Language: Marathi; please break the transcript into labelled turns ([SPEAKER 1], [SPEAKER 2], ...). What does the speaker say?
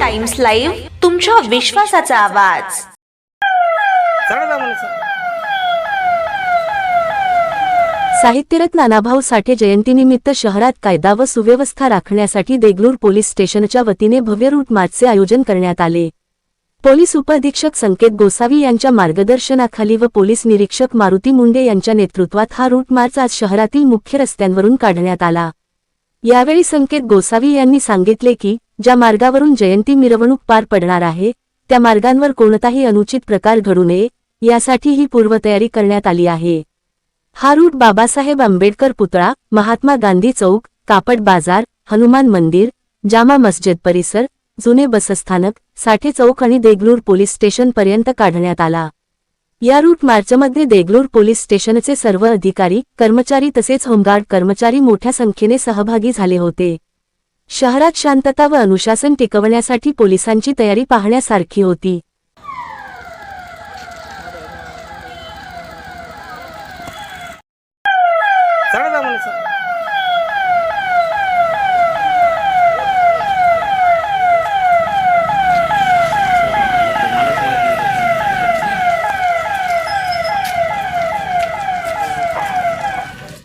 [SPEAKER 1] टाइम्स लाईव्ह तुमच्या विश्वासाचा आवाज.
[SPEAKER 2] साहित्यरत्न नानाभाऊ साठे जयंतीनिमित्त शहरात कायदा व सुव्यवस्था राखण्यासाठी देगलूर पोलीस स्टेशनच्या वतीने भव्य रूट मार्चचे आयोजन करण्यात आले. पोलीस उपअधीक्षक संकेत गोसावी यांच्या मार्गदर्शनाखाली व पोलीस निरीक्षक मारुती मुंडे यांच्या नेतृत्वात हा रूट मार्च आज शहरातील मुख्य रस्त्यांवरून काढण्यात आला. यावेळी संकेत गोसावी यांनी सांगितले की ज्या मार्गावरून जयंती मिरवणूक पार पडणार आहे त्या मार्गांवर कोणताही अनुचित प्रकार घडू नये यासाठी ही पूर्वतयारी करण्यात आली आहे. हा रूट बाबासाहेब आंबेडकर पुतळा महात्मा गांधी चौक कापड बाजार हनुमान मंदिर जामा मस्जिद परिसर जुने बसस्थानक साठे चौक आणि देगलूर पोलीस स्टेशनपर्यंत काढण्यात आला. या रूट मार्चमध्ये देगलूर पोलीस स्टेशनचे सर्व अधिकारी कर्मचारी तसेच होमगार्ड कर्मचारी मोठ्या संख्येने सहभागी झाले होते. शहरात शांतता व अनुशासन टिकवण्यासाठी पोलिसांची तयारी पाहण्यासारखी होती.